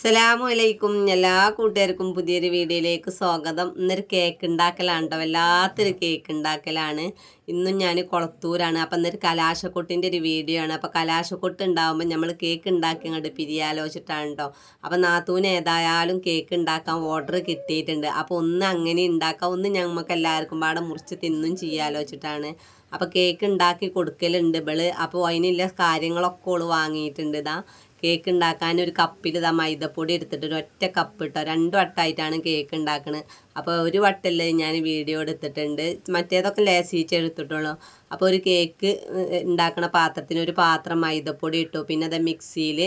അസ്സലാമു അലൈക്കും എല്ലാ കൂട്ടുകാർക്കും പുതിയൊരു വീഡിയോയിലേക്ക് സ്വാഗതം. ഇന്നൊരു കേക്ക് ഉണ്ടാക്കലാണ് കേട്ടോ വല്ലാത്തൊരു കേക്ക് ഉണ്ടാക്കലാണ് ഇന്നും ഞാൻ കുളത്തൂരാണ്. അപ്പം ഇന്നൊരു കലാശക്കൊട്ടിന്റെ ഒരു വീഡിയോ ആണ്. അപ്പോൾ കലാശക്കൊട്ട് ഉണ്ടാകുമ്പോൾ നമ്മൾ കേക്ക് ഉണ്ടാക്കി അങ്ങോട്ട് പിരിയാലോചിച്ചിട്ടാണ് കേട്ടോ അപ്പം നാത്തൂന് ഏതായാലും കേക്ക് ഉണ്ടാക്കാൻ ഓർഡർ കിട്ടിയിട്ടുണ്ട്. അപ്പോൾ ഒന്ന് അങ്ങനെ ഉണ്ടാക്കാം ഒന്ന് ഞങ്ങൾക്ക് എല്ലാവർക്കും പാടെ മുറിച്ച് തിന്നും ചെയ്യാലോചിച്ചിട്ടാണ്. അപ്പോൾ കേക്ക് ഉണ്ടാക്കി കൊടുക്കലുണ്ട് ഇവൾ. അപ്പോൾ അതിനുള്ള കാര്യങ്ങളൊക്കെ ഓൾ വാങ്ങിയിട്ടുണ്ട് ഇതാ. കേക്ക് ഉണ്ടാക്കാൻ ഒരു കപ്പിൽ ഇതാ മൈദപ്പൊടി എടുത്തിട്ട് ഒരു ഒറ്റ കപ്പ് ഇട്ടോ രണ്ടു വട്ടമായിട്ടാണ് കേക്ക് ഉണ്ടാക്കുന്നത് അപ്പോൾ ഒരു വട്ടല്ല ഞാൻ വീഡിയോ എടുത്തിട്ടുണ്ട്. മറ്റേതൊക്കെ ലേസിച്ച് എടുത്തിട്ടുള്ളൂ. അപ്പോൾ ഒരു കേക്ക് ഉണ്ടാക്കണ പാത്രത്തിന് ഒരു പാത്രം മൈദപ്പൊടി ഇട്ടു. പിന്നെ അത് മിക്സിയിൽ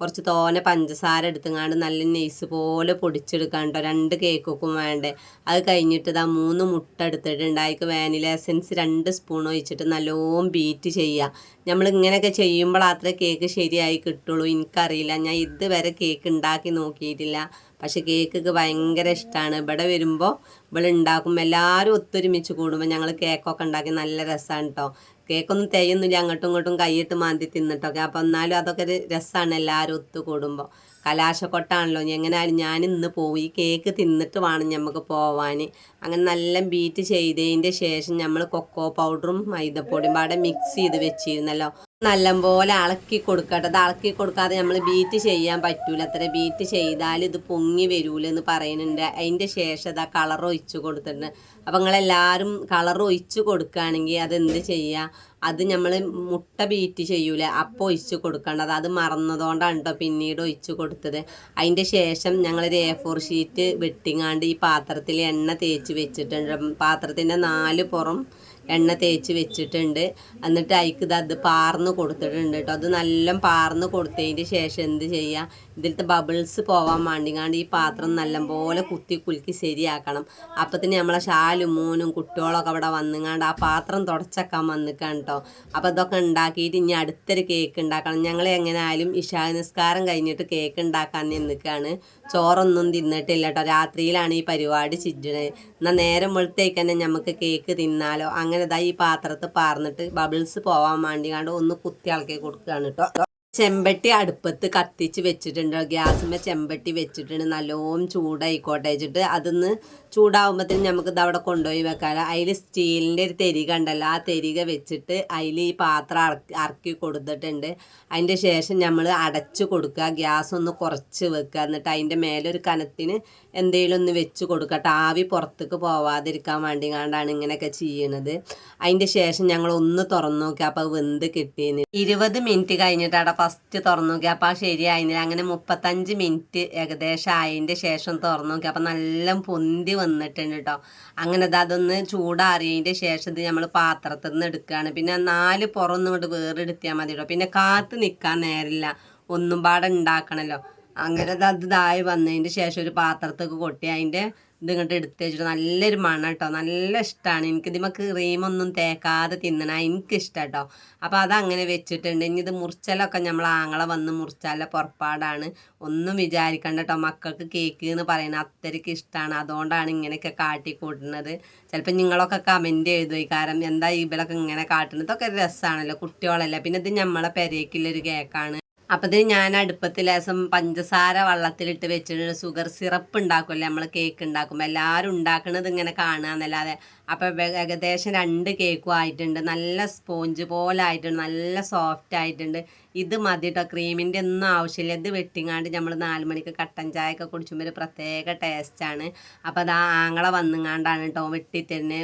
കുറച്ച് തോനെ പഞ്ചസാര എടുത്തുങ്ങാണ്ട് നല്ല നെയ്സ് പോലെ പൊടിച്ചെടുക്കാണ്ടോ രണ്ട് കേക്കൊക്കും വേണ്ടേ. അത് കഴിഞ്ഞിട്ട് ഇതാ മൂന്ന് മുട്ട എടുത്തിട്ടുണ്ട്. അതിക്ക് വാനില എസൻസ് രണ്ട് സ്പൂൺ ഒഴിച്ചിട്ട് നല്ലോം ബീറ്റ് ചെയ്യുക നമ്മൾ ഇങ്ങനെയൊക്കെ ചെയ്യുമ്പോൾ അത്ര കേക്ക് ശരിയായി കിട്ടുള്ളൂ. എനിക്കറിയില്ല. ഞാൻ ഇതുവരെ കേക്ക് ഉണ്ടാക്കി നോക്കിയിട്ടില്ല. പക്ഷെ കേക്കൊക്കെ ഭയങ്കര ഇഷ്ടമാണ് ഇവിടെ വരുമ്പോൾ ഇവിടെ ഉണ്ടാക്കുമ്പോൾ എല്ലാവരും ഒത്തൊരുമിച്ച് കൂടുമ്പോൾ ഞങ്ങൾ കേക്കൊക്കെ ഉണ്ടാക്കി നല്ല രസമാണ് കേട്ടോ കേക്കൊന്നും തേയൊന്നുമില്ല അങ്ങോട്ടും ഇങ്ങോട്ടും കൈയിട്ട് മാന്തി തിന്നിട്ടൊക്കെ അപ്പോൾ എന്നാലും അതൊക്കെ ഒരു രസമാണ് എല്ലാവരും ഒത്തു കൂടുമ്പോൾ കലാശക്കൊട്ടാണല്ലോ എങ്ങനെയായാലും ഞാൻ ഇന്ന് പോയി കേക്ക് തിന്നിട്ട് വേണം നമുക്ക് പോവാൻ അങ്ങനെ നല്ല ബീറ്റ് ചെയ്തതിന്റെ ശേഷം നമ്മൾ കൊക്കോ പൗഡറും മൈദപ്പൊടിയും പാടെ മിക്സ് ചെയ്ത് വെച്ചിരുന്നല്ലോ. നല്ലപോലെ ഇളക്കി കൊടുക്കട്ടെ. അത് ഇളക്കി കൊടുക്കാതെ നമ്മൾ ബീറ്റ് ചെയ്യാൻ പറ്റൂല. അത്ര ബീറ്റ് ചെയ്താൽ ഇത് പൊങ്ങി വരൂല എന്ന് പറയുന്നുണ്ട്. അതിന്റെ ശേഷം ആ കളർ ഒഴിച്ചു കൊടുത്തിട്ടുണ്ട്. അപ്പം നിങ്ങളെല്ലാവരും കളർ ഒഴിച്ച് കൊടുക്കുകയാണെങ്കിൽ അതെന്ത് ചെയ്യുക അത് നമ്മൾ മുട്ട ബീറ്റ് ചെയ്യൂല. അപ്പോൾ ഒഴിച്ച് കൊടുക്കേണ്ടത്. അത് മറന്നതുകൊണ്ടാണ് കേട്ടോ പിന്നീട് ഒഴിച്ച് കൊടുത്തത്. അതിന്റെ ശേഷം ഞങ്ങളൊരു എ ഫോർ ഷീറ്റ് വെട്ടിങ്ങാണ്ട് ഈ പാത്രത്തിൽ എണ്ണ തേച്ച് വെച്ചിട്ടുണ്ട്. പാത്രത്തിന്റെ നാല് പുറം എണ്ണ തേച്ച് വെച്ചിട്ടുണ്ട്. എന്നിട്ട് അതിക്ക് ഇത് അത് പാർന്ന് കൊടുത്തിട്ടുണ്ട് കേട്ടോ. അത് നല്ല പാർന്ന് കൊടുത്തതിന്റെ ശേഷം എന്ത് ചെയ്യുക ഇതിലത്തെ ബബിൾസ് പോവാൻ വേണ്ടിങ്ങാണ്ട് ഈ പാത്രം നല്ലപോലെ കുത്തി കുലുക്കി ശരിയാക്കണം. അപ്പത്തിന് നമ്മളെ ഷാലും മൂനും കുട്ടികളൊക്കെ അവിടെ വന്നുങ്ങാണ്ട് ആ പാത്രം തുടച്ചക്കാൻ വന്നിക്കാൻ കേട്ടോ. അപ്പോൾ ഇതൊക്കെ ഉണ്ടാക്കിയിട്ട് ഇനി അടുത്തൊരു കേക്ക് ഉണ്ടാക്കണം. ഞങ്ങൾ എങ്ങനെയായാലും ഇഷാ നിസ്കാരം കഴിഞ്ഞിട്ട് കേക്ക് ഉണ്ടാക്കാൻ നിൽക്കുകയാണ് ചോറൊന്നും തിന്നിട്ടില്ല കേട്ടോ. രാത്രിയിലാണ് ഈ പരിപാടി ചിജ്ജണത് എന്നാൽ നേരം വെളുത്തേക്ക് തന്നെ നമുക്ക് കേക്ക് തിന്നാലോ. അങ്ങനെ ഇതാ ഈ പാത്രത്തിൽ പാർന്നിട്ട് ബബിൾസ് പോവാൻ വേണ്ടി കണ്ട് ഒന്ന് കുത്തി ഇളക്കി കൊടുക്കുകയാണ് കേട്ടോ ചെമ്പട്ടി അടുപ്പത്ത് കത്തിച്ച് വെച്ചിട്ടുണ്ട്. ഗ്യാസിന്മേ ചെമ്പട്ടി വെച്ചിട്ടുണ്ട്. നല്ലോണം ചൂടായിക്കോട്ടെ. വെച്ചിട്ട് അതൊന്ന് ചൂടാവുമ്പോഴത്തേനും നമുക്ക് അവിടെ കൊണ്ടുപോയി വെക്കാം. അതിൽ സ്റ്റീലിന്റെ ഒരു തെരിക ഉണ്ടല്ലോ ആ തെരിക വെച്ചിട്ട് അതിൽ ഈ പാത്രം അറക്കി അറക്കി കൊടുത്തിട്ടുണ്ട്. അതിന്റെ ശേഷം നമ്മൾ അടച്ച് കൊടുക്കുക ഗ്യാസ് ഒന്ന് കുറച്ച് വെക്കുക എന്നിട്ട് അതിന്റെ മേലെ ഒരു കനത്തിന് എന്തെങ്കിലും ഒന്ന് വെച്ച് കൊടുക്കട്ടെ ആവി പുറത്തേക്ക് പോവാതിരിക്കാൻ വേണ്ടി കണ്ടാണ് ഇങ്ങനെയൊക്കെ ചെയ്യണത്. അതിന്റെ ശേഷം ഞങ്ങൾ ഒന്ന് തുറന്നു നോക്കി. അപ്പോൾ വെന്ത് കിട്ടിയെന്ന് ഇരുപത് മിനിറ്റ് കഴിഞ്ഞിട്ടാണ് ഫസ്റ്റ് തുറന്നു നോക്കി. അപ്പോൾ ശരിയായിരുന്നില്ല അങ്ങനെ മുപ്പത്തഞ്ച് മിനിറ്റ് ഏകദേശം ആയതിന്റെ ശേഷം തുറന്നു നോക്കി. അപ്പോൾ നല്ല പൊന്തി വന്നിട്ടുണ്ട് കേട്ടോ അങ്ങനെ അതൊന്ന് ചൂടാറിയതിന്റെ ശേഷം ഇത് നമ്മൾ പാത്രത്തിൽ നിന്ന് എടുക്കുകയാണ് പിന്നെ നാല് പുറം ഇങ്ങോട്ട് വേറെടുത്തിയാൽ മതി കേട്ടോ പിന്നെ കാത്ത് നിൽക്കാൻ നേരില്ല ഒന്നും പാടെ ഉണ്ടാക്കണമല്ലോ അങ്ങനെ അത് ഇതായി വന്നതിന്റെ ശേഷം ഒരു പാത്രത്തേക്ക് കൊട്ടി അതിന്റെ ഇത് ഇങ്ങോട്ട് എടുത്ത് വെച്ചിട്ട് നല്ലൊരു മണം കേട്ടോ നല്ല ഇഷ്ടമാണ് എനിക്ക് ഇതിമ ക്രീമൊന്നും തേക്കാതെ തിന്നണ എനിക്കിഷ്ടം കേട്ടോ അപ്പോൾ അതങ്ങനെ വെച്ചിട്ടുണ്ട്. ഇനി ഇത് മുറിച്ചാലൊക്കെ നമ്മൾ ആങ്ങളെ വന്ന് മുറിച്ചാലെ പുറപ്പാടാണ്. ഒന്നും വിചാരിക്കണ്ട കേട്ടോ മക്കൾക്ക് കേക്ക് എന്ന് പറയുന്നത് അത്രയ്ക്ക് ഇഷ്ടമാണ് അതുകൊണ്ടാണ് ഇങ്ങനെയൊക്കെ കാട്ടിക്കൂട്ടുന്നത്. ചിലപ്പോൾ നിങ്ങളൊക്കെ കമന്റ് എഴുതുപോയി കാരണം എന്താ ഇവരൊക്കെ ഇങ്ങനെ കാട്ടുന്നത് ഇതൊക്കെ രസമാണല്ലോ കുട്ടികളല്ല. പിന്നെ ഇത് നമ്മളെ പെരേക്കുള്ളൊരു കേക്കാണ് അപ്പം ഇത് ഞാൻ അടുപ്പത്തിൽ ലേസം പഞ്ചസാര വെള്ളത്തിലിട്ട് വെച്ചിട്ട് ഷുഗർ സിറപ്പ് ഉണ്ടാക്കുമല്ലേ നമ്മൾ കേക്ക് ഉണ്ടാക്കുമ്പോൾ എല്ലാവരും ഉണ്ടാക്കുന്നത് ഇങ്ങനെ കാണുക എന്നല്ലാതെ. അപ്പം ഏകദേശം രണ്ട് കേക്കും ആയിട്ടുണ്ട്. നല്ല സ്പോഞ്ച് പോലെ ആയിട്ടുണ്ട്. നല്ല സോഫ്റ്റ് ആയിട്ടുണ്ട്. ഇത് മതി കേട്ടോ ക്രീമിന്റെ ഒന്നും ആവശ്യമില്ല. ഇത് വെട്ടിങ്ങാണ്ട് നമ്മൾ നാല് മണിക്ക് കട്ടൻ ചായ ഒക്കെ കുടിച്ചുമ്പോൾ ഒരു പ്രത്യേക ടേസ്റ്റാണ് അപ്പോൾ അത് ആങ്ങളെ വന്നുങ്ങാണ്ടാണ് കേട്ടോ വെട്ടിത്തന്നെ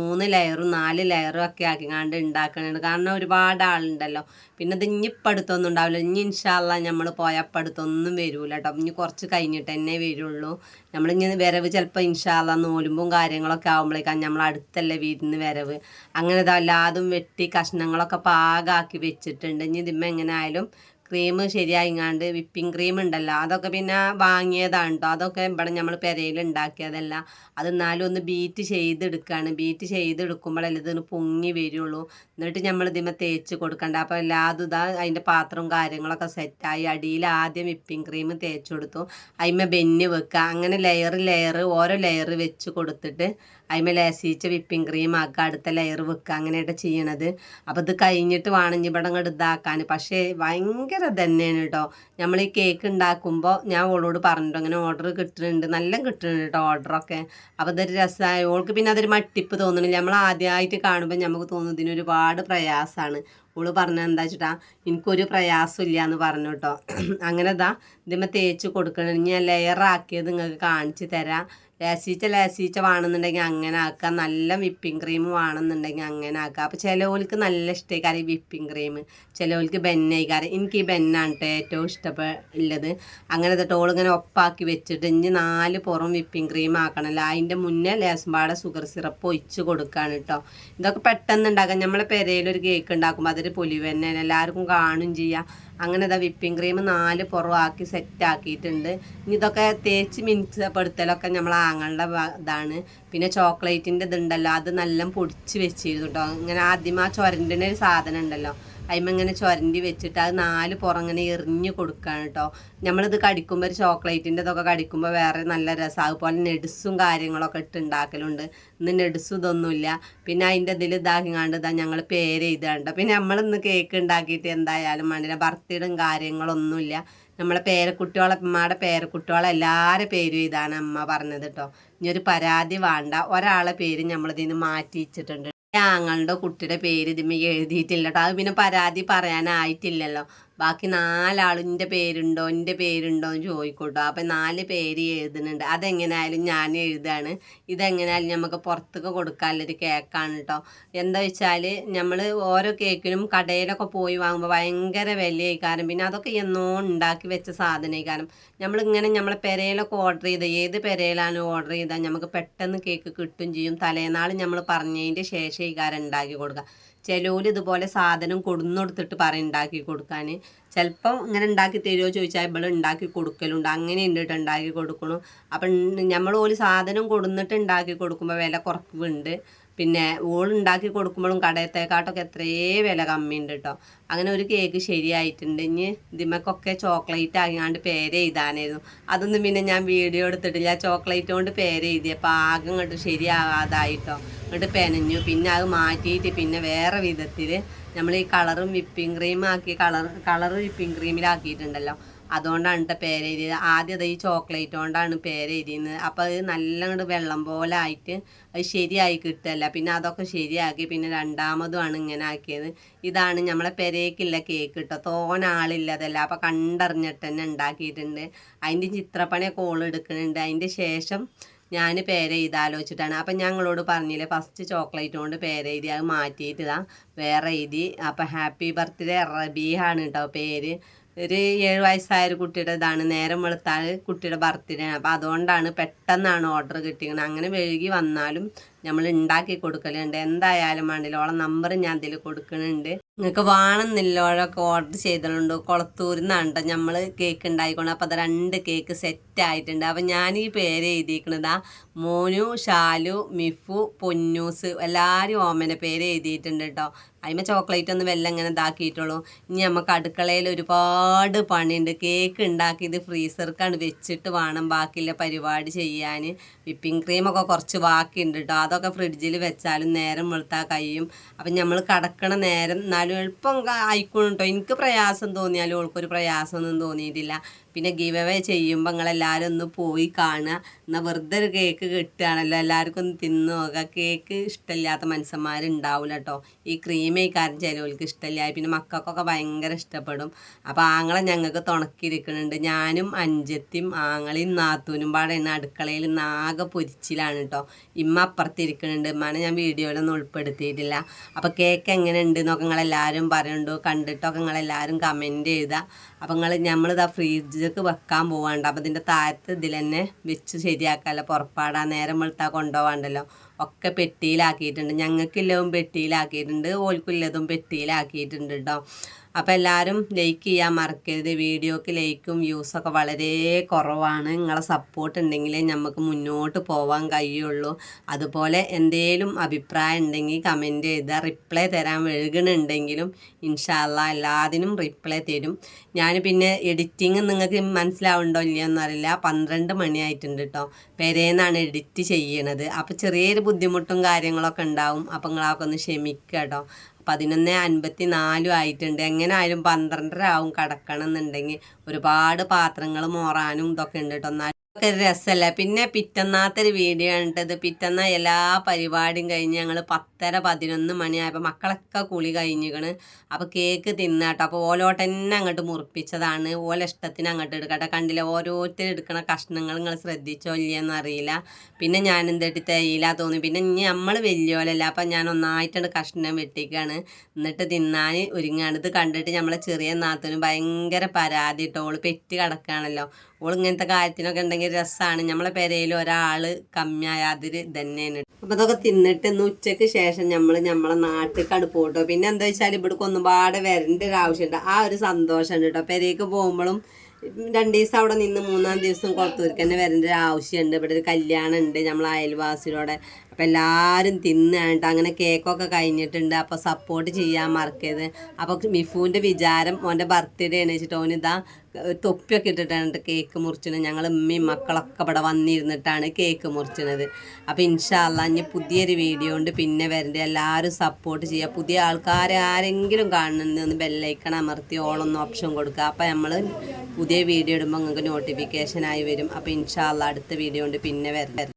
മൂന്ന് ലെയറും നാല് ലെയറും ഒക്കെ ആക്കിങ്ങാണ്ട് ഉണ്ടാക്കുന്നുണ്ട് കാരണം ഒരുപാട് ആളുണ്ടല്ലോ. പിന്നെ ഇത് ഇനിയിപ്പോൾ അടുത്തൊന്നും ഉണ്ടാവില്ല. ഇനി ഇൻഷാല്ല നമ്മൾ പോയപ്പോൾ അടുത്തൊന്നും വരില്ല കേട്ടോ ഇനി കുറച്ച് കഴിഞ്ഞിട്ട് തന്നെ വരുള്ളൂ. നമ്മളിങ്ങനെ വരവ് ചിലപ്പോൾ ഇൻഷാല്ല നോലുമ്പും കാര്യങ്ങളൊക്കെ ആകുമ്പോഴേക്കാണ് നമ്മൾ അടുത്തല്ലേ വീട്ടിൽ വരവ്. അങ്ങനെ ഇതല്ലാതും വെട്ടി കഷ്ണങ്ങളൊക്കെ പാകാക്കി വെച്ചിട്ടുണ്ട്. ഇനി ഇതിമ്മ എങ്ങനെ ആയാലും ക്രീം ശരിയായിങ്ങാണ്ട് വിപ്പിംഗ് ക്രീം ഉണ്ടല്ലോ. അതൊക്കെ പിന്നെ വാങ്ങിയതാണ് കേട്ടോ അതൊക്കെ ഇവിടെ നമ്മൾ പെരയിൽ ഉണ്ടാക്കിയതല്ല അത് എന്നാലും ഒന്ന് ബീറ്റ് ചെയ്തെടുക്കുകയാണ് ബീറ്റ് ചെയ്തെടുക്കുമ്പോഴല്ലേ ഇതിന് പൊങ്ങി വരുള്ളൂ. എന്നിട്ട് നമ്മൾ ഇതിമ തേച്ച് കൊടുക്കണ്ട. അപ്പോൾ എല്ലാതും ഇതാ അതിന്റെ പാത്രവും കാര്യങ്ങളൊക്കെ സെറ്റായി. അടിയിൽ ആദ്യം വിപ്പിംഗ് ക്രീം തേച്ച് കൊടുത്തു. അതിമ ബെന്ന് വെക്കുക അങ്ങനെ ലെയർ ലെയർ ഓരോ ലെയർ വെച്ച് കൊടുത്തിട്ട് അതിമ ലേസിച്ച വിപ്പിംഗ് ക്രീം ആക്കുക അടുത്ത ലെയർ വെക്കുക അങ്ങനെയൊക്കെ ചെയ്യണത്. അപ്പോൾ ഇത് കഴിഞ്ഞിട്ട് വേണം ഇവിടെ ഇതാക്കാൻ പക്ഷേ ഭയങ്കര തന്നെയാണ് കേട്ടോ നമ്മൾ ഈ കേക്ക് ഉണ്ടാക്കുമ്പോൾ ഞാൻ ഓളോട് പറഞ്ഞിട്ടോ അങ്ങനെ ഓർഡർ കിട്ടുന്നുണ്ട് നല്ല കിട്ടുന്നുണ്ട് കേട്ടോ ഓർഡറൊക്കെ അപ്പോൾ ഇതൊരു രസമായി ഓൾക്ക് പിന്നെ അതൊരു മട്ടിപ്പ് തോന്നുന്നില്ല നമ്മൾ ആദ്യമായിട്ട് കാണുമ്പോൾ നമുക്ക് തോന്നുന്നു ഇതിനൊരുപാട് പ്രയാസമാണ് ഓൾ പറഞ്ഞ എന്താ വെച്ചിട്ടാ എനിക്കൊരു പ്രയാസം ഇല്ല എന്ന് പറഞ്ഞു കേട്ടോ അങ്ങനെ ഇതാ ഇതിമ്മ തേച്ച് കൊടുക്കണം. ഞാൻ ലെയറാക്കിയത് നിങ്ങൾക്ക് കാണിച്ചു തരാം. ലേസീച്ച ലേസീച്ച വേണമെന്നുണ്ടെങ്കിൽ അങ്ങനെ ആക്കാം. നല്ല വിപ്പിംഗ് ക്രീം വേണമെന്നുണ്ടെങ്കിൽ അങ്ങനെ ആക്കാം. അപ്പോൾ ചിലവർക്ക് നല്ല ഇഷ്ടമായിക്കാരം ഈ വിപ്പിംഗ് ക്രീം. ചിലവർക്ക് ബെന്നായിക്കാരം എനിക്ക് ഈ ബെന്നാണ് കേട്ടോ ഏറ്റവും ഇഷ്ടപ്പെട്ടുള്ളത് അങ്ങനെ തൊട്ട് ഇങ്ങനെ ഒപ്പാക്കി വെച്ചിട്ട് ഇനി നാല് പുറം വിപ്പിംഗ് ക്രീം ആക്കണമല്ലോ അതിന്റെ മുന്നേ ലേസമ്പാടെ ഷുഗർ സിറപ്പ് ഒഴിച്ച് കൊടുക്കുകയാണ് കേട്ടോ ഇതൊക്കെ പെട്ടെന്ന് ഉണ്ടാക്കാം നമ്മളെ പെരയിലൊരു കേക്ക് ഉണ്ടാക്കുമ്പോൾ അതൊരു പൊലിവന്നെ എല്ലാവർക്കും കാണും ചെയ്യാം. അങ്ങനെ ഇതാ വിപ്പിംഗ് ക്രീം നാല് പുറമാക്കി സെറ്റ് ആക്കിയിട്ടുണ്ട്. ഇനി ഇതൊക്കെ തേച്ച് മിനിച്ചപ്പെടുത്തലൊക്കെ നമ്മൾ ആങ്ങളുടെ ഇതാണ്. പിന്നെ ചോക്ലേറ്റിന്റെ ഇതുണ്ടല്ലോ അത് നല്ല പൊടിച്ച് വെച്ചിരുന്നു കേട്ടോ ഇങ്ങനെ ആദ്യം ആ ചൊരണ്ടിന്റെ ഒരു സാധനം ഉണ്ടല്ലോ അതിമ ഇങ്ങനെ ചുരണ്ടി വെച്ചിട്ട് അത് നാല് പുറം ഇങ്ങനെ എറിഞ്ഞ് കൊടുക്കുകയാണ് കേട്ടോ നമ്മളിത് കടിക്കുമ്പോൾ ഒരു ചോക്ലേറ്റിന്റെ ഇതൊക്കെ കടിക്കുമ്പോൾ വേറെ നല്ല രസം. അതുപോലെ നെഡ്സും കാര്യങ്ങളൊക്കെ ഇട്ട് ഉണ്ടാക്കലുണ്ട് ഇന്ന് നെഡ്സും ഇതൊന്നുമില്ല പിന്നെ അതിന്റെ ഇതിൽ ഇതാക്കിങ്ങാണ്ട് ഇതാ ഞങ്ങൾ പേര് എഴുതാണ്ട്. പിന്നെ നമ്മളിന്ന് കേക്ക് ഉണ്ടാക്കിയിട്ട് എന്തായാലും വേണ്ടില്ല. ബർത്ത്ഡേയും കാര്യങ്ങളൊന്നുമില്ല നമ്മളെ പേരക്കുട്ടികളെ അമ്മയുടെ പേരക്കുട്ടികളെ എല്ലാവരുടെ പേരും ഇതാണ് അമ്മ പറഞ്ഞത് കേട്ടോ ഇനി ഒരു പരാതി വേണ്ട. ഒരാളെ പേര് നമ്മളിതിന് മാറ്റി വെച്ചിട്ടുണ്ട് ഞങ്ങളുടെ കുട്ടിയുടെ പേര് ഇതിമ്മ എഴുതിയിട്ടില്ല കേട്ടോ അത് പിന്നെ പരാതി പറയാനായിട്ടില്ലല്ലോ. ബാക്കി നാലാളിന്റെ പേരുണ്ടോ എന്റെ പേരുണ്ടോ എന്ന് ചോദിക്കൂട്ടോ. അപ്പം നാല് പേര് എഴുതുന്നുണ്ട്. അതെങ്ങനെയായാലും ഞാൻ എഴുതാണ്. ഇതെങ്ങനെയായാലും നമുക്ക് പുറത്തൊക്കെ കൊടുക്കാനുള്ളൊരു കേക്കാണ് കേട്ടോ എന്താ വെച്ചാൽ നമ്മൾ ഓരോ കേക്കിനും കടയിലൊക്കെ പോയി വാങ്ങുമ്പോൾ ഭയങ്കര വിലയായിക്കാരം. പിന്നെ അതൊക്കെ എന്നോ ഉണ്ടാക്കി വെച്ച സാധനമായിക്കാരം. നമ്മളിങ്ങനെ നമ്മളെ പെരയിലൊക്കെ ഓർഡർ ചെയ്ത് ഏത് പെരയിലാണ് ഓർഡർ ചെയ്താൽ നമുക്ക് പെട്ടെന്ന് കേക്ക് കിട്ടും ചെയ്യും. തലേനാൾ നമ്മൾ പറഞ്ഞതിന്റെ ശേഷം ഈ കാരം ഉണ്ടാക്കി കൊടുക്കുക ചിലവർ ഇതുപോലെ സാധനം കൊടുന്നെടുത്തിട്ട് പറയും ഉണ്ടാക്കി കൊടുക്കാൻ ചിലപ്പം ഇങ്ങനെ ഉണ്ടാക്കി തരുമോ ചോദിച്ചാൽ ഇവിടെ ഉണ്ടാക്കി കൊടുക്കലുണ്ട്. അങ്ങനെ ഉണ്ടിട്ട് ഉണ്ടാക്കി കൊടുക്കണു. അപ്പം നമ്മൾ ഒരു സാധനം കൊടുന്നിട്ട് ഉണ്ടാക്കി കൊടുക്കുമ്പോൾ വില കുറവുണ്ട് പിന്നെ ഓൾ ഉണ്ടാക്കി കൊടുക്കുമ്പോഴും കടയത്തേക്കാട്ടൊക്കെ എത്രയേ വില കമ്മിയുണ്ട് കേട്ടോ അങ്ങനെ ഒരു കേക്ക് ശരിയായിട്ടുണ്ട്. ഇനി ഇതിമക്കൊക്കെ ചോക്ലേറ്റ് ആകാണ്ട് പേര് എഴുതാനായിരുന്നു. അതൊന്നും പിന്നെ ഞാൻ വീഡിയോ എടുത്തിട്ടില്ല. ചോക്ലേറ്റ് കൊണ്ട് പേര് എഴുതിയപ്പോൾ ആകെ ഇങ്ങോട്ട് ശരിയാകാതായിട്ടോ എന്നിട്ട് പെനഞ്ഞു. പിന്നെ അത് മാറ്റിയിട്ട് പിന്നെ വേറെ വിധത്തിൽ നമ്മൾ ഈ കളറും വിപ്പിംഗ് ക്രീം ആക്കി കളർ കളർ വിപ്പിംഗ് ക്രീമിലാക്കിയിട്ടുണ്ടല്ലോ. അതുകൊണ്ടാണ് കേട്ടോ പേരെഴുതിയത്. ആദ്യം അത് ഈ ചോക്ലേറ്റ് കൊണ്ടാണ് പേരെഴുതിയത്. അപ്പോൾ അത് നല്ല വെള്ളം പോലെ ആയിട്ട് അത് ശരിയായി കിട്ടല്ല പിന്നെ അതൊക്കെ ശരിയാക്കി പിന്നെ രണ്ടാമതുമാണ് ഇങ്ങനെ ആക്കിയത്. ഇതാണ് നമ്മളെ പെരേക്കുള്ള കേക്ക് കിട്ടോ തോന ആളില്ലതല്ല അപ്പോൾ കണ്ടറിഞ്ഞിട്ട് തന്നെ ഉണ്ടാക്കിയിട്ടുണ്ട്. അതിന്റെ ചിത്രപ്പണിയൊക്കെ ഓൾ എടുക്കുന്നുണ്ട്. അതിന്റെ ശേഷം ഞാൻ പേര് എഴുതാലോചിച്ചിട്ടാണ് അപ്പം ഞങ്ങളോട് പറഞ്ഞില്ലേ ഫസ്റ്റ് ചോക്ലേറ്റ് കൊണ്ട് പേര് എഴുതി അത് മാറ്റിയിട്ട് വേറെ എഴുതി. അപ്പം ഹാപ്പി ബർത്ത്ഡേ റബീഹാണ് കേട്ടോ പേര്. ഒരു ഏഴ് വയസ്സായ ഒരു കുട്ടിയുടെ ഇതാണ്. നേരം വെളുത്താൽ കുട്ടിയുടെ ബർത്ത്ഡേ ആണ് അപ്പോൾ അതുകൊണ്ടാണ് പെട്ടെന്നാണ് ഓർഡർ കിട്ടിയത് അങ്ങനെ വൈകി വന്നാലും നമ്മൾ ഉണ്ടാക്കി കൊടുക്കലുണ്ട്. എന്തായാലും വേണ്ടില്ല. ഓളെ നമ്പർ ഞാൻ അതിൽ കൊടുക്കുന്നുണ്ട് നിങ്ങൾക്ക് വേണമെന്നില്ലോഴൊക്കെ ഓർഡർ ചെയ്തിട്ടുണ്ട് കുളത്തൂരിൽ നിന്നാണ് നമ്മൾ കേക്ക് ഉണ്ടായിക്കൊണ്ട് അപ്പോൾ അത് രണ്ട് കേക്ക് സെറ്റ് ആയിട്ടുണ്ട്. അപ്പം ഞാൻ ഈ പേര് എഴുതിയിരിക്കുന്നതാ മോനു ഷാലു മിഫു പൊന്നൂസ് എല്ലാവരും ഓമന പേര് എഴുതിയിട്ടുണ്ട് കേട്ടോ അതിമ ചോക്ലേറ്റ് ഒന്ന് വെല്ലം ഇങ്ങനെ ഇതാക്കിയിട്ടുള്ളൂ. ഇനി നമുക്ക് അടുക്കളയിൽ ഒരുപാട് പണിയുണ്ട്. കേക്ക് ഉണ്ടാക്കി ഇത് ഫ്രീസർക്കാണ് വെച്ചിട്ട് വേണം ബാക്കിയുള്ള പരിപാടി ചെയ്യാൻ വിപ്പിംഗ് ക്രീമൊക്കെ കുറച്ച് ബാക്കിയുണ്ട് കേട്ടോ അതൊക്കെ ഫ്രിഡ്ജിൽ വെച്ചാലും നേരം വെളുത്താൽ കഴിയും. അപ്പം നമ്മൾ കടക്കണ നേരം എന്നാലും എളുപ്പം ആയിക്കോളും എനിക്ക് പ്രയാസം തോന്നിയാലും ഓൾക്കൊരു പ്രയാസമൊന്നും തോന്നിയിട്ടില്ല. പിന്നെ ഗീവ് അവേ ചെയ്യുമ്പോൾ നിങ്ങളെല്ലാവരും ഒന്ന് പോയി കാണുക. എന്നാൽ വെറുതെ ഒരു കേക്ക് കിട്ടുകയാണല്ലോ. എല്ലാവർക്കും ഒന്ന് തിന്നു നോക്കുക. കേക്ക് ഇഷ്ടമില്ലാത്ത മനുഷ്യന്മാരുണ്ടാവില്ല കേട്ടോ ഈ ക്രീമേ കാര്യം ചിലവർക്ക് ഇഷ്ടമില്ല. പിന്നെ മക്കൾക്കൊക്കെ ഭയങ്കര ഇഷ്ടപ്പെടും. അപ്പോൾ ആങ്ങളെ ഞങ്ങൾക്ക് തുണക്കിയിരിക്കുന്നുണ്ട് ഞാനും അഞ്ചത്തിയും ആങ്ങളെയും നാത്തൂനും പാടെയാണ് അടുക്കളയിൽ നാഗ പൊരിച്ചിലാണ് കേട്ടോ ഇമ്മ അപ്പുറത്തിരിക്കുന്നുണ്ട്. ഇമ്മാനെ ഞാൻ വീഡിയോയിലൊന്നും ഉൾപ്പെടുത്തിയിട്ടില്ല. അപ്പോൾ കേക്ക് എങ്ങനെ ഉണ്ട് എന്നൊക്കെ നിങ്ങളെല്ലാവരും പറയുന്നുണ്ടോ കണ്ടിട്ടൊക്കെ നിങ്ങളെല്ലാവരും കമന്റ് ചെയ്താൽ അപ്പോൾ നിങ്ങൾ നമ്മളിതാ ഫ്രിഡ്ജിലേക്ക് വെക്കാൻ പോവാണ്ട്. അപ്പം ഇതിന്റെ താഴത്ത് ഇതിൽ തന്നെ വെച്ച് ശരിയാക്കാമല്ലോ പുറപ്പാടാ നേരം വെളുത്താൽ കൊണ്ടുപോകാണ്ടല്ലോ ഒക്കെ പെട്ടിയിലാക്കിയിട്ടുണ്ട്. ഞങ്ങൾക്കില്ലതും പെട്ടിയിലാക്കിയിട്ടുണ്ട്. ഓൽക്കില്ലതും പെട്ടിയിലാക്കിയിട്ടുണ്ട് കേട്ടോ അപ്പോൾ എല്ലാവരും ലൈക്ക് ചെയ്യാൻ മറക്കരുത്. വീഡിയോക്ക് ലൈക്കും വ്യൂസൊക്കെ വളരെ കുറവാണ്. നിങ്ങളെ സപ്പോർട്ട് ഉണ്ടെങ്കിലേ നമുക്ക് മുന്നോട്ട് പോകാൻ കഴിയുള്ളൂ. അതുപോലെ എന്തേലും അഭിപ്രായം ഉണ്ടെങ്കിൽ കമന്റ് ചെയ്താൽ റിപ്ലൈ തരാൻ വഴുകണുണ്ടെങ്കിലും ഇൻഷാല്ല എല്ലാത്തിനും റിപ്ലൈ തരും. ഞാൻ പിന്നെ എഡിറ്റിങ് നിങ്ങൾക്ക് മനസ്സിലാവുണ്ടോ ഇല്ലയെന്നറിയില്ല പന്ത്രണ്ട് മണിയായിട്ടുണ്ട് കേട്ടോ പെരേന്നാണ് എഡിറ്റ് ചെയ്യണത്. അപ്പോൾ ചെറിയൊരു ബുദ്ധിമുട്ടും കാര്യങ്ങളൊക്കെ ഉണ്ടാവും. അപ്പം നിങ്ങളൊക്കെ ഒന്ന് ക്ഷമിക്കുക കേട്ടോ പതിനൊന്ന് അൻപത്തി നാലും ആയിട്ടുണ്ട്. എങ്ങനെ ആയാലും പന്ത്രണ്ടര ആവും കടക്കണം എന്നുണ്ടെങ്കിൽ ഒരുപാട് പാത്രങ്ങൾ മോറാനും ഇതൊക്കെ ഉണ്ട് കേട്ടോ ഒരു രസമല്ല പിന്നെ പിറ്റന്നാത്തൊരു വീഡിയോ കണ്ടത് പിറ്റന്ന എല്ലാ പരിപാടിയും കഴിഞ്ഞ് ഞങ്ങൾ പത്തര പതിനൊന്ന് മണിയായപ്പോൾ മക്കളൊക്കെ കുളി കഴിഞ്ഞിക്കണ്. അപ്പോൾ കേക്ക് തിന്നാട്ടോ. അപ്പോൾ ഓലോട്ട് തന്നെ അങ്ങോട്ട് മുറിപ്പിച്ചതാണ്. ഓല ഇഷ്ടത്തിന് അങ്ങോട്ട് എടുക്കട്ടെ. കണ്ടില്ല? ഓരോരുത്തർ എടുക്കണ കഷ്ണങ്ങൾ നിങ്ങൾ ശ്രദ്ധിച്ചോ ഇല്ലയെന്ന് അറിയില്ല. പിന്നെ ഞാൻ എന്തിട്ട് തേയില തോന്നി. പിന്നെ ഇനി നമ്മൾ വലിയ വലിയോലല്ല അപ്പം ഞാൻ ഒന്നായിട്ടാണ് കഷ്ണം വെട്ടിക്കാണ്. എന്നിട്ട് തിന്നാൻ ഒരുങ്ങാണ്. ഇത് കണ്ടിട്ട് നമ്മളെ ചെറിയ നാത്തനും ഭയങ്കര പരാതി ഇട്ടോ ഓൾ പെറ്റ് കിടക്കുകയാണല്ലോ ഓൾ ഇങ്ങനത്തെ കാര്യത്തിനൊക്കെ ഉണ്ടെങ്കിൽ രസമാണ് നമ്മളെ പെരയിൽ ഒരാൾ കമ്മിയായാതിര് തന്നെ തന്നെയാണ് അപ്പൊ അതൊക്കെ തിന്നിട്ട് ഇന്ന് ഉച്ചയ്ക്ക് ശേഷം നമ്മൾ നമ്മളെ നാട്ടിലേക്ക് അടുപ്പോട്ടോ പിന്നെ എന്താ വെച്ചാൽ ഇവിടേക്ക് ഒന്നുപാട് വരേണ്ട ഒരു ആവശ്യമുണ്ട് ആ ഒരു സന്തോഷമുണ്ട് കേട്ടോ പെരേക്ക് പോകുമ്പോഴും രണ്ട് ദിവസം അവിടെ നിന്ന് മൂന്നാം ദിവസം കുളത്തൂർക്ക് തന്നെ വരേണ്ട ഒരു ആവശ്യമുണ്ട് ഇവിടെ ഒരു കല്യാണം ഉണ്ട് നമ്മൾ അയൽവാസിയോടെ അപ്പം എല്ലാവരും തിന്നായിട്ട് അങ്ങനെ കേക്കൊക്കെ കഴിഞ്ഞിട്ടുണ്ട്. അപ്പോൾ സപ്പോർട്ട് ചെയ്യാൻ മറക്കരുത്. അപ്പോൾ മിഫുവിന്റെ വിചാരം ഓന്റെ ബർത്ത്ഡേ ആണ് വെച്ചിട്ട് ഓനിതാ തൊപ്പിയൊക്കെ ഇട്ടിട്ടാണ് കേക്ക് മുറിച്ചത്. ഞങ്ങൾ ഉമ്മയും മക്കളൊക്കെ ഇവിടെ വന്നിരുന്നിട്ടാണ് കേക്ക് മുറിച്ചത്. അപ്പോൾ ഇൻഷാല്ല ഇനി പുതിയൊരു വീഡിയോ ഉണ്ട്. പിന്നെ വരേണ്ട. എല്ലാവരും സപ്പോർട്ട് ചെയ്യുക. പുതിയ ആൾക്കാരെ ആരെങ്കിലും കാണുന്നുണ്ടെന്ന് ബെല്ലൈക്കൺ അമർത്തി ഓളൊന്ന് ഓപ്ഷൻ കൊടുക്കുക. അപ്പോൾ നമ്മൾ പുതിയ വീഡിയോ ഇടുമ്പോൾ നിങ്ങൾക്ക് നോട്ടിഫിക്കേഷൻ ആയി വരും. അപ്പോൾ ഇൻഷാല്ല അടുത്ത വീഡിയോ ഉണ്ട്. പിന്നെ വരണ്ട.